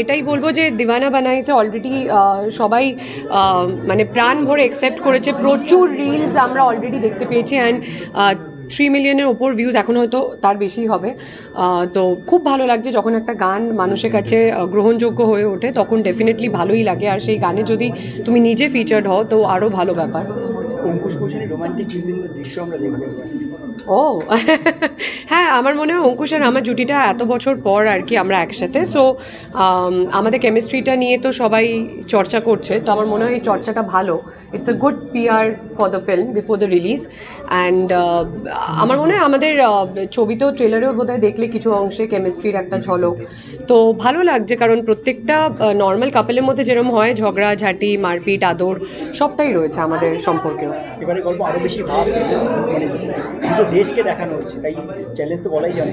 এটাই বলব যে দিওয়ানা বানাইসে অলরেডি সবাই মানে প্রাণ ভরে অ্যাকসেপ্ট করেছে। প্রচুর রিলস আমরা অলরেডি দেখতে পেয়েছি অ্যান্ড থ্রি মিলিয়নের ওপর ভিউজ এখন হয়তো তার বেশি হবে। তো খুব ভালো লাগছে যখন একটা গান মানুষের কাছে গ্রহণযোগ্য হয়ে ওঠে, তখন ডেফিনেটলি ভালোই লাগে। আর সেই গানে যদি তুমি নিজে ফিচার্ড হও, তো আরও ভালো ব্যাপার। ও হ্যাঁ আমার মনে হয় অঙ্কুশ আর আমার জুটিটা এত বছর পর আর কি আমরা একসাথে। সো আমাদের কেমিস্ট্রিটা নিয়ে তো সবাই চর্চা করছে, তো আমার মনে হয় এই চর্চাটা ভালো। It's a good PR for the film before the release and আমার মনে হয় আমাদের আহ, ছবিতেও ট্রেলারেও বোধহয় দেখলে কিছু অংশে কেমিস্ট্রির একটা ঝলক। তো ভালো লাগছে কারণ প্রত্যেকটা নর্মাল কাপেলের মধ্যে যেরকম হয় ঝগড়া ঝাঁটি মারপিট আদর সবটাই রয়েছে আমাদের সম্পর্কেও। এবারে গল্প আরও বেশি মানে দেশকে দেখানো হচ্ছে তাই চ্যালেঞ্জ তো বলাই যায়।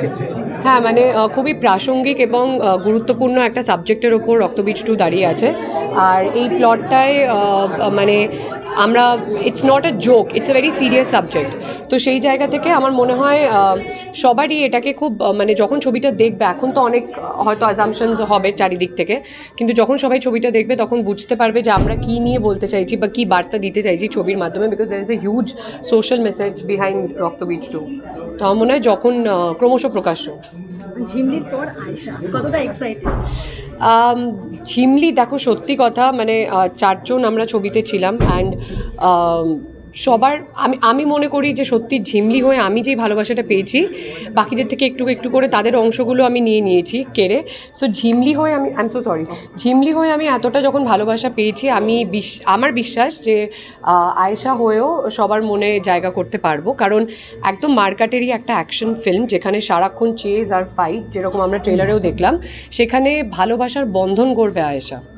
ক্ষেত্রে হ্যাঁ মানে খুবই প্রাসঙ্গিক এবং গুরুত্বপূর্ণ একটা সাবজেক্টের ওপর রক্তবীজ টু দাঁড়িয়ে আছে। আর এই প্লটটায় মানে আমরা it's not a joke it's a very serious subject তো সেই জায়গা থেকে আমার মনে হয় সবারই এটাকে খুব মানে যখন ছবিটা দেখবে এখন তো অনেক হয়তো অ্যাজামশনস হবে চারিদিক থেকে কিন্তু যখন সবাই ছবিটা দেখবে তখন বুঝতে পারবে যে আমরা কী নিয়ে বলতে চাইছি বা কী বার্তা দিতে চাইছি ছবির মাধ্যমে because there is a huge social message behind Raktabeej two তো আমার মনে হয় যখন ক্রমশ প্রকাশ্য ঝিমলির পর আয়শা কতটা এক্সাইটেড ঝিমলি দেখো সত্যি কথা মানে চারজন আমরা ছবিতে ছিলাম অ্যান্ড সবার, আমি আমি মনে করি যে সত্যি ঝিমলি হয়ে আমি যেই ভালোবাসাটা পেয়েছি, বাকিদের থেকে একটু একটু করে তাদের অংশগুলো আমি নিয়ে নিয়েছি কেড়ে। সো ঝিমলি হয়ে আমি I am so sorry Jhimli হয়ে আমি এতটা যখন ভালোবাসা পেয়েছি, আমি বিশ- আমার বিশ্বাস যে আয়েশা হয়েও সবার মনে জায়গা করতে পারব। কারণ একদম মার্কাটেরই একটা অ্যাকশন ফিল্ম যেখানে সারাক্ষণ চেজ আর ফাইট যেরকম আমরা ট্রেলারেও দেখলাম, সেখানে ভালোবাসার বন্ধন করবে আয়েশা।